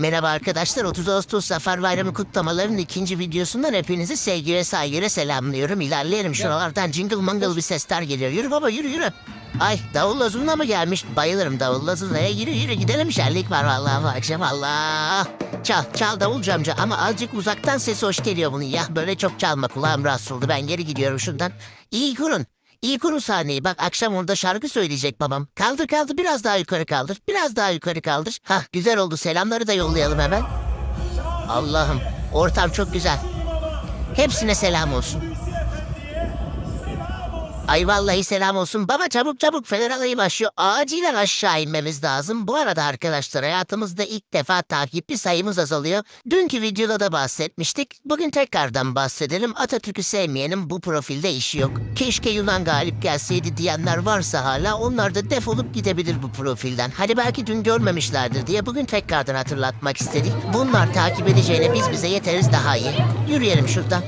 Merhaba arkadaşlar 30 Ağustos Zafer Bayramı kutlamalarının ikinci videosundan hepinizi sevgi ve saygıyla selamlıyorum. İlerleyelim şuralardan jingle mangle bir sesler geliyor. Yürü baba yürü yürü. Ay davulla zurna mı gelmiş? Bayılırım davulla zurnaya. Yürü yürü gidelim şenlik var vallahi bu akşam Allah. Çal çal davulcu amca ama azıcık uzaktan sesi hoş geliyor bunun ya. Böyle çok çalma kulağım rahatsız oldu. Ben geri gidiyorum şuradan. İyi kurun. İyi kurun sahneyi. Bak akşam orada şarkı söyleyecek babam. Kaldır kaldır biraz daha yukarı kaldır. Biraz daha yukarı kaldır. Hah güzel oldu. Selamları da yollayalım hemen. Allah'ım ortam çok güzel. Hepsine selam olsun. Ay vallahi selam olsun. Baba çabuk çabuk Fener alayı başlıyor. Acilen aşağı inmemiz lazım. Bu arada arkadaşlar hayatımızda ilk defa takipçi sayımız azalıyor. Dünkü videoda da bahsetmiştik. Bugün tekrardan bahsedelim. Atatürk'ü sevmeyenin bu profilde işi yok. Keşke Yunan galip gelseydi diyenler varsa hala onlar da defolup gidebilir bu profilden. Hadi belki dün görmemişlerdir diye bugün tekrardan hatırlatmak istedik. Bunlar takip edeceğine biz bize yeteriz daha iyi. Yürüyelim şuradan.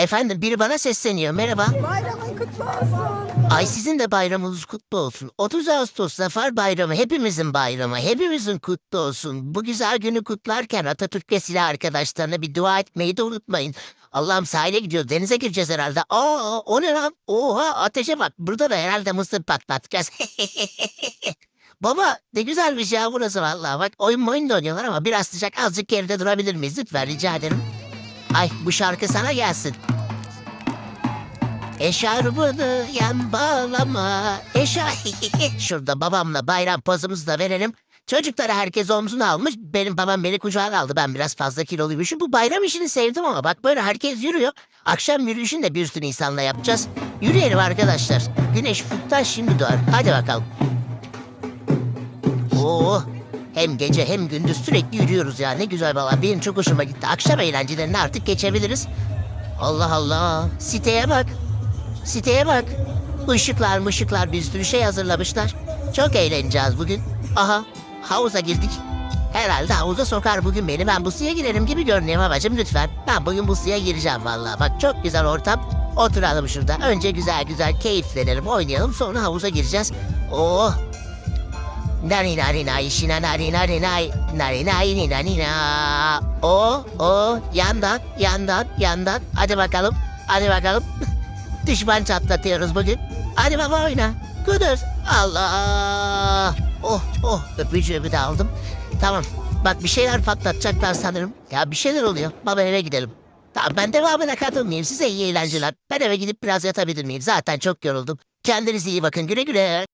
Efendim biri bana sesleniyor. Merhaba. Bayramın kutlu olsun. Ay sizin de bayramınız kutlu olsun. 30 Ağustos Zafer Bayramı hepimizin bayramı. Hepimizin kutlu olsun. Bu güzel günü kutlarken Atatürk ve silah arkadaşlarına bir dua etmeyi de unutmayın. Allah'ım sahile gidiyor. Denize gireceğiz herhalde. Aa o ne lan? Oha ateşe bak. Burada da herhalde mısır patlatacağız. Baba ne güzelmiş ya burası vallahi bak. Oyun oyun da oynuyorlar ama biraz sıcak azıcık geride durabilir miyiz lütfen rica ederim. Ay bu şarkı sana gelsin. Eşarbını yan bağlama. Eşa... Şurada babamla bayram pozumuzu da verelim. Çocuklara herkes omzuna almış. Benim babam beni kucağına aldı. Ben biraz fazla kiloluymuşum. Bu bayram işini sevdim ama bak böyle herkes yürüyor. Akşam yürüyüşünü de bir sürü insanla yapacağız. Yürüyelim arkadaşlar. Güneş ufuktan şimdi doğar. Hadi bakalım. Oo, hem gece hem gündüz sürekli yürüyoruz ya. Ne güzel valla. Benim çok hoşuma gitti. Akşam eğlencelerine artık geçebiliriz. Allah Allah. Siteye bak. Siteye bak. Işıklar mışıklar bir sürü şey hazırlamışlar. Çok eğleneceğiz bugün. Aha havuza girdik. Herhalde havuza sokar bugün beni. Ben bu suya girerim gibi görünüyor babacığım lütfen. Ben bugün bu suya gireceğim vallahi. Bak çok güzel ortam. Oturalım şurada. Önce güzel güzel keyiflenelim, oynayalım. Sonra havuza gireceğiz. Oh Nari nari nai şina nari nari nai nari nai nina nina. O o yandan yandan yandan. Hadi bakalım. Hadi bakalım. Düşman çatlatıyoruz bugün. Hadi baba oyna. Kudur. Allah. Oh oh öpücüğümü de aldım. Tamam. Bak bir şeyler patlatacaklar sanırım. Ya bir şeyler oluyor. Baba eve gidelim. Tamam ben devamına katılmayayım. Size iyi eğlenceler. Ben eve gidip biraz yatabilir miyim? Zaten çok yoruldum. Kendinize iyi bakın. Güle güle.